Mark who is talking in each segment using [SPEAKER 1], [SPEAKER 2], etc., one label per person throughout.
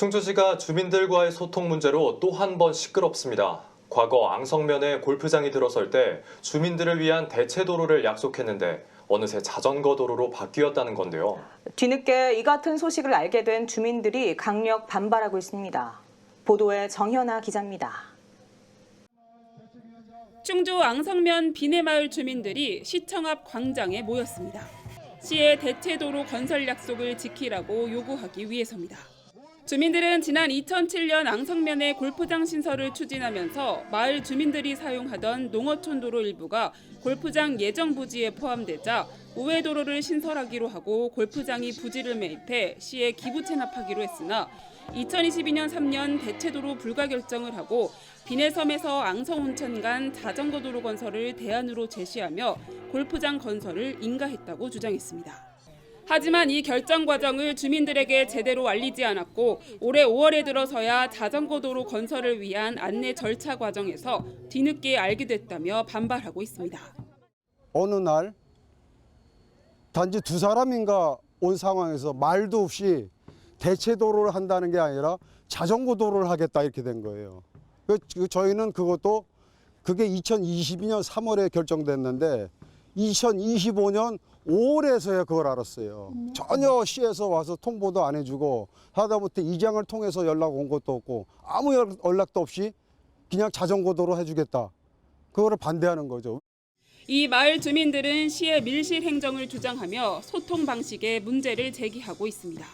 [SPEAKER 1] 충주시가 주민들과의 소통 문제로 또 한 번 시끄럽습니다. 과거 앙성면에 골프장이 들어설 때 주민들을 위한 대체 도로를 약속했는데 어느새 자전거 도로로 바뀌었다는 건데요.
[SPEAKER 2] 뒤늦게 이 같은 소식을 알게 된 주민들이 강력 반발하고 있습니다. 보도에 정현아 기자입니다.
[SPEAKER 3] 충주 앙성면 비내마을 주민들이 시청 앞 광장에 모였습니다. 시의 대체 도로 건설 약속을 지키라고 요구하기 위해서입니다. 주민들은 지난 2007년 앙성면의 골프장 신설을 추진하면서 마을 주민들이 사용하던 농어촌 도로 일부가 골프장 예정 부지에 포함되자 우회 도로를 신설하기로 하고 골프장이 부지를 매입해 시에 기부 체납하기로 했으나 2022년 3년 대체도로 불가 결정을 하고 비내섬에서 앙성온천 간 자전거 도로 건설을 대안으로 제시하며 골프장 건설을 인가했다고 주장했습니다. 하지만 이 결정 과정을 주민들에게 제대로 알리지 않았고 올해 5월에 들어서야 자전거 도로 건설을 위한 안내 절차 과정에서 뒤늦게 알게 됐다며 반발하고 있습니다.
[SPEAKER 4] 어느 날 단지 두 사람인가 온 상황에서 말도 없이 대체 도로를 한다는 게 아니라 자전거 도로를 하겠다 이렇게 된 거예요. 그- 그 저희는 그것도 그게 2022년 3월에 결정됐는데 2025년 5월에서야 그걸 알았어요. 전혀 시에서 와서 통보도 안 해주고 하다못해 이장을 통해서 연락 온 것도 없고 아무 연- 연락도 없이 그냥 자전거 도로 해주겠다. 그거를 반대하는 거죠.
[SPEAKER 3] 이 마을 주민들은 시의 밀실 행정을 주장하며 소통 방식에 문제를 제기하고 있습니다.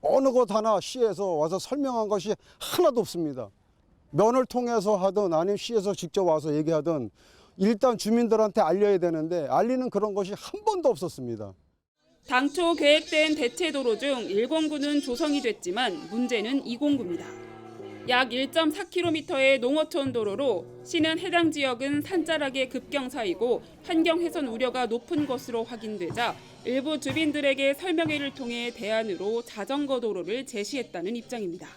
[SPEAKER 4] 어느 것 하나 시에서 와서 설명한 것이 하나도 없습니다. 면을 통해서 하든 아니면 시에서 직접 와서 얘기하든 일단 주민들한테 알려야 되는데 알리는 그런 것이 한 번도 없었습니다.
[SPEAKER 3] 당초 계획된 대체 도로 중 109는 조성이 됐지만 문제는 209입니다. 약 1.4km의 농어촌 도로로 시는 해당 지역은 산자락의 급경사이고 환경 훼손 우려가 높은 것으로 확인되자 일부 주민들에게 설명회를 통해 대안으로 자전거 도로를 제시했다는 입장입니다.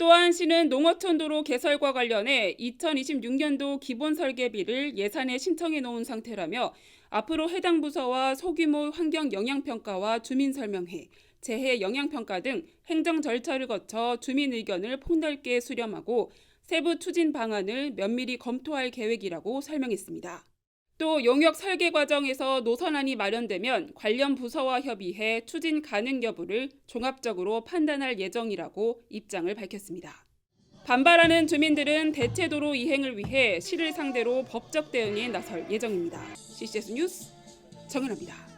[SPEAKER 3] 또한 시는 농어촌 도로 개설과 관련해 2026년도 기본 설계비를 예산에 신청해 놓은 상태라며 앞으로 해당 부서와 소규모 환경 영향 평가와 주민 설명회, 재해 영향 평가 등 행정 절차를 거쳐 주민 의견을 폭넓게 수렴하고 세부 추진 방안을 면밀히 검토할 계획이라고 설명했습니다. 또 용역 설계 과정에서 노선안이 마련되면 관련 부서와 협의해 추진 가능 여부를 종합적으로 판단할 예정이라고 입장을 밝혔습니다. 반발하는 주민들은 대체도로 이행을 위해 시를 상대로 법적 대응에 나설 예정입니다. CCS 뉴스 정은아입니다.